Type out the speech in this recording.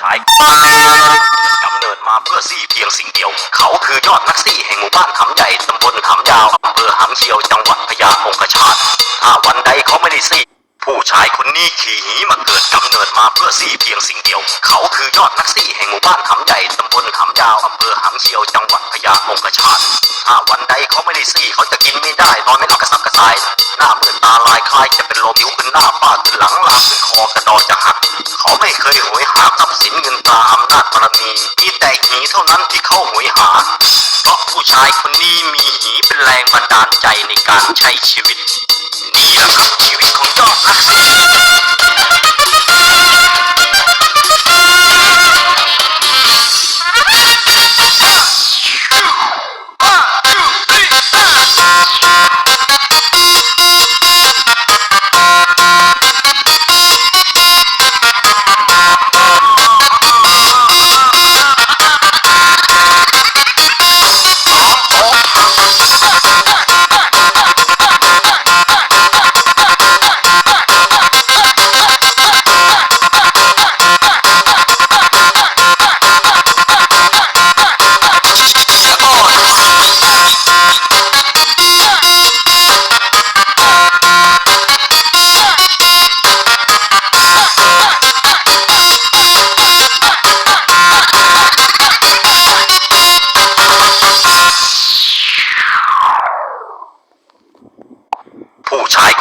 ชายกำเนิดมาเพื่อซี่เพียงสิ่งเดียว เขาคือยอดนักซี่แห่งหมู่บ้านขำใหญ่ตำบลขำยาวอำเภอหำเชียวจังหวัดพะยาคงคชาตถ้าวันใดเขาไม่ได้ซี่ ผู้ชายคนนี้ขี่หีมาเกิดกำเนิดมาเพื่อซี่เพียงสิ่งเดียว ยอดนักซี่แห่งหมู่บ้านหำใหญ่ตำบลหำยาวอำเภอหำเชียวจังหวัดพะยาคงคชาติถ้าวันใดเขาไม่ได้ซี่เขาจะกินไม่ได้นอนไม่หลับกระสับกระส่าย หน้ามืดตาลายคล้ายจะเป็นลมผิวขึ้นหน้าฟาขึ้นหลังลามขึ้นคอกระดอจะหัก เขาไม่เคยหวยหาทรัพย์สินเงินตราอำนาจบารมีมีแต่หีเท่านั้นที่เขาหวยหา เพราะผู้ชายคนนี้มีหีเป็นแรงบันดาลใจในการใช้ชีวิตนี่แหละครับชีวิตของยอดนักสู้ পৌঁছায়